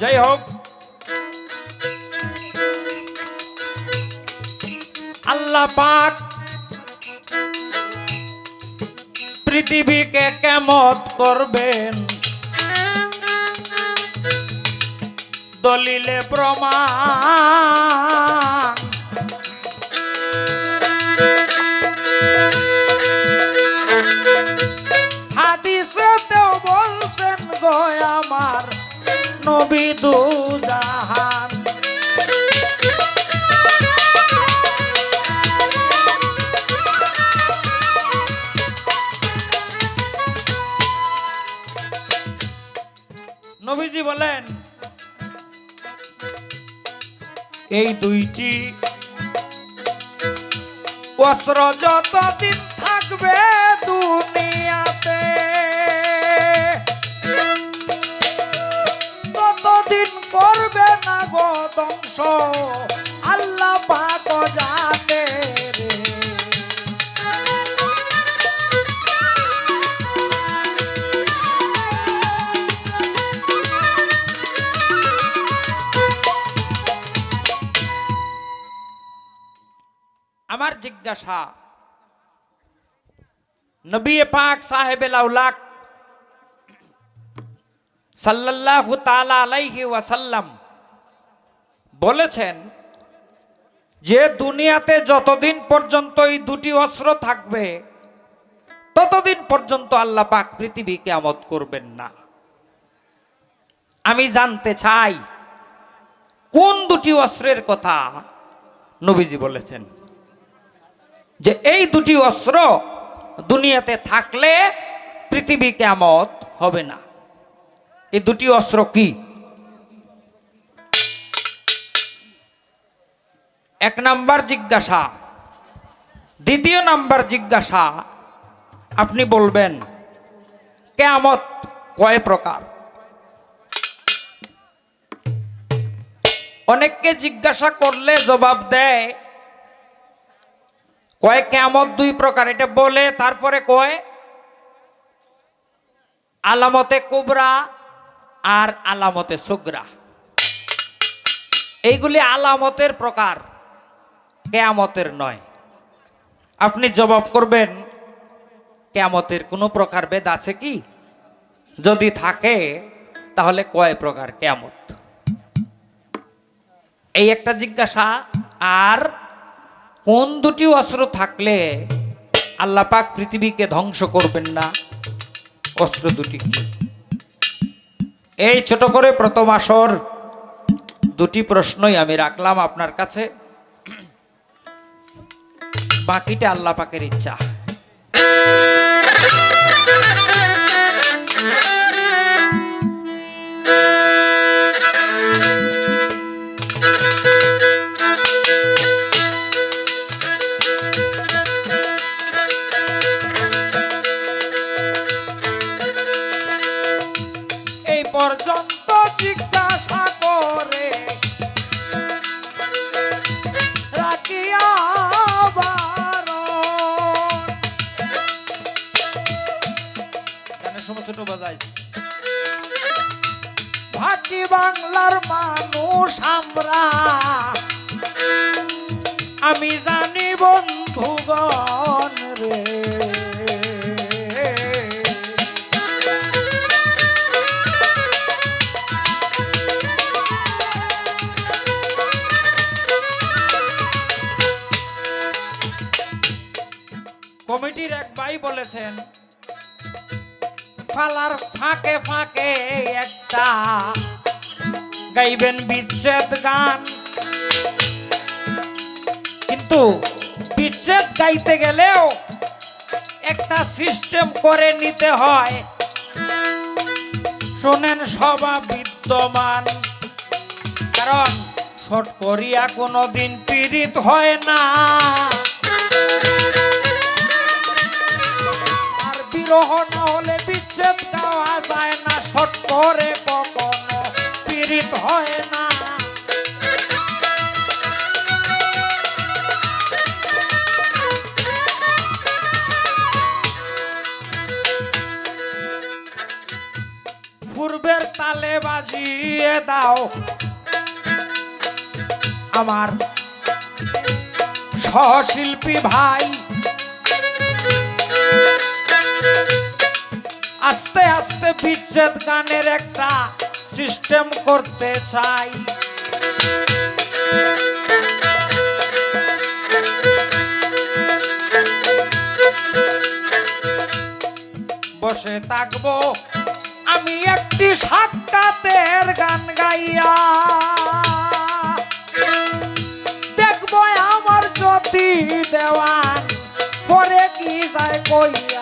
যাই হোক। আল্লাহ পাক পৃথিবীকে কেমত করবেন? দলিলে প্রমাণ নবীজি বলেন এই দুইটি অস্ত্র যতদিন থাকবে দুনিয়াতে ততদিন করবে না গো জিজ্ঞাসা। নবী পাক সাহেব লাউলাক সাল্লাল্লাহু তাআলা আলাইহি ওয়াসাল্লাম বলেছেন যে দুনিয়াতে যতদিন পর্যন্ত এই দুটি অস্ত্র থাকবে, ততদিন পর্যন্ত আল্লাহ পাক পৃথিবীকে কেয়ামত করবেন না। আমি জানতে চাই, কোন দুটি অস্ত্রের কথা নবীজি বলেছেন? যে এই দুটি অস্ত্র দুনিয়াতে থাকলে পৃথিবী কেমত হবে না। এই দুটি অস্ত্র কি? এক নাম্বার জিজ্ঞাসা। দ্বিতীয় নাম্বার জিজ্ঞাসা, আপনি বলবেন, কেয়ামত কয় প্রকার? অনেককে জিজ্ঞাসা করলে জবাব দেয় কয় কেমত দুই প্রকার, এটা বলে তারপরে কয়? আলামতে কুবরা আর আলামতে সুগরা। এইগুলি আলামতের প্রকার, কেয়ামতের নয়। আপনি জবাব করবেন, কেয়ামতের কোনো প্রকার বেদ আছে কি? যদি থাকে, তাহলে কয় প্রকার কেয়ামত? এই একটা জিজ্ঞাসা, আর কোন দুটি অস্ত্র থাকলে আল্লাহ পাক পৃথিবীকে ধ্বংস করবেন না? অস্ত্র দুটি এই ছোট করে প্রথম আসর দুটি প্রশ্নই আমি রাখলাম আপনার কাছে। বাকিটা আল্লাহ পাকের ইচ্ছা। ছোট বাজাইছি ভাটি বাংলার মানুষ আমরা। আমি জানি বন্ধুগণ রে। কমিটির এক ভাই বলেছেন ফালার ফাঁকে ফাঁকে একটা গাইবেন বিচ্ছেদ গান। কিন্তু বিচ্ছেদ গাইতে গেলেও একটা সিস্টেম করে নিতে হয়। শোনেন সবা বিদ্যমান। কারণ শর্ট করিয়া কোনোদিন পীড়িত হয় না। বিরহ না হলে বিচ্ছেদ গাওয়া যায় না। শর্ট করে কখনো পীড়িত হয় না। পূর্বের তালে বাজিয়ে দাও আমার সহশিল্পী ভাই। আস্তে আস্তে বিচ্ছেদ গানের একটা সিস্টেম করতে চাই। বসে থাকব আমি একটি সাক্ষাতের গান গাইয়া। দেখব আমার জ্যোতি দেওয়ান পরে কি যায় কইয়া।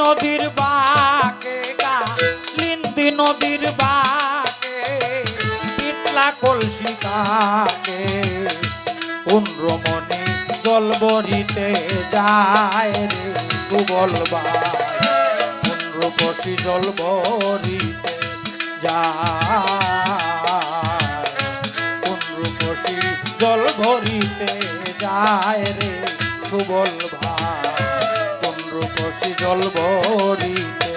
নদীর বাকে কালিন্দী নদীর বাকে পিতলা কলসি কাকে। পুন্ড্রমণি জল বরিতে যায় রে সুবল পুন্ড্রপসি জল বরিতে যায়। জল ভরিতে যায় রে সুবল ভাই পুন্ড্রপসি জল ভরিতে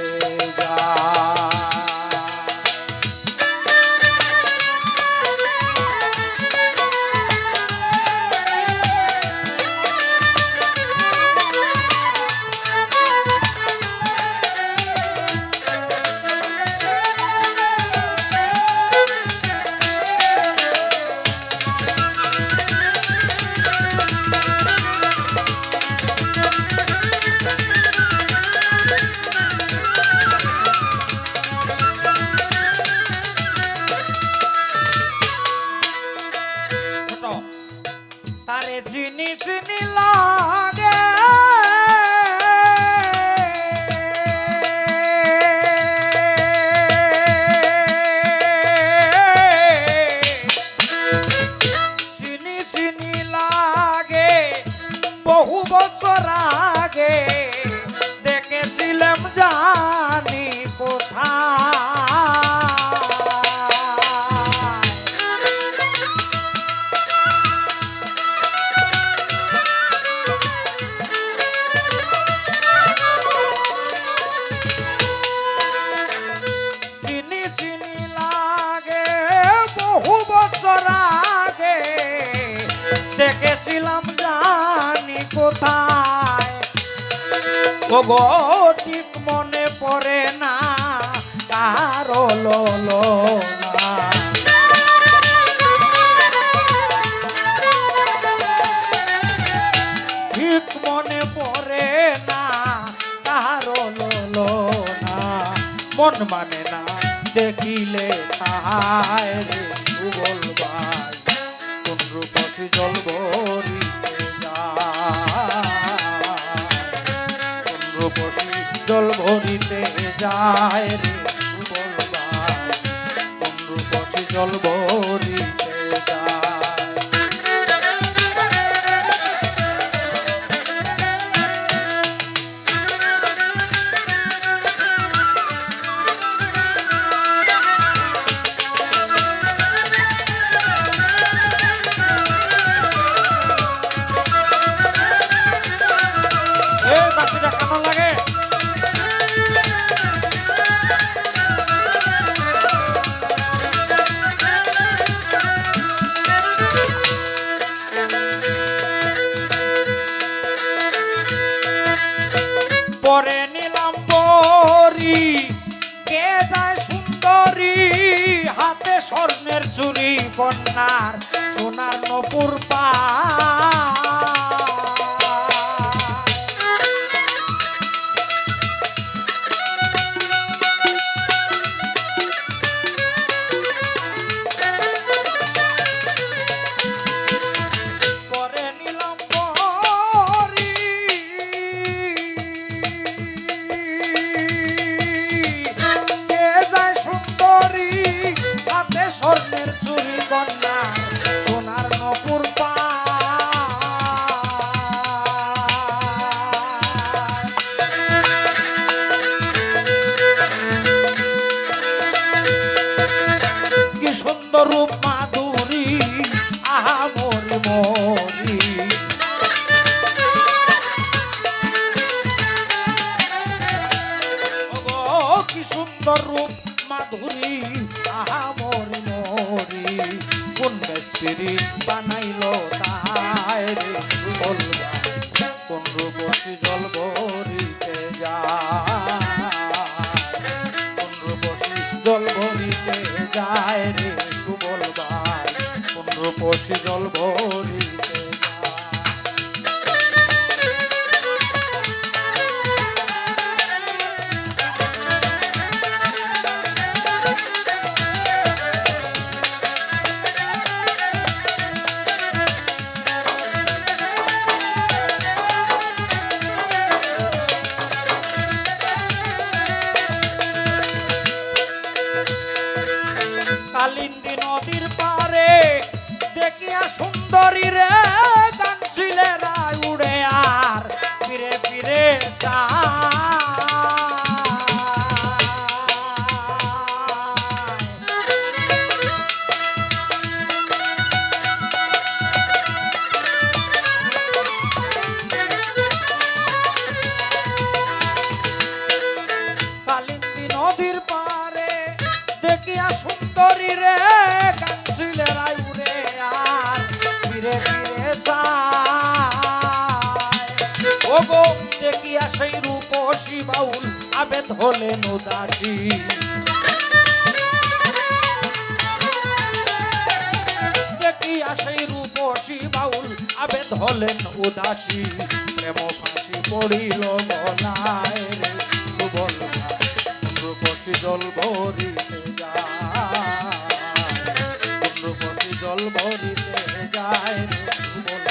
ওগো রূপসী জল ভরিতে যায় রে কোন জল ভরিতে বরি কে যায় সুন্দরী? হাতে স্বর্ণের চুরি বন্যার সোনার নপুর পা দেখিয়া সেই রূপসী বাউল আবেদ হলেন উদাসী। দেখিয়া সেই রূপসী বাউল আবেদ হলেন উদাসী। প্রেম ফাঁসি পড়িল গলায় সুবল রূপসী জল ভরিতে যায়। রূপসী জল ভরিতে যায় সুবল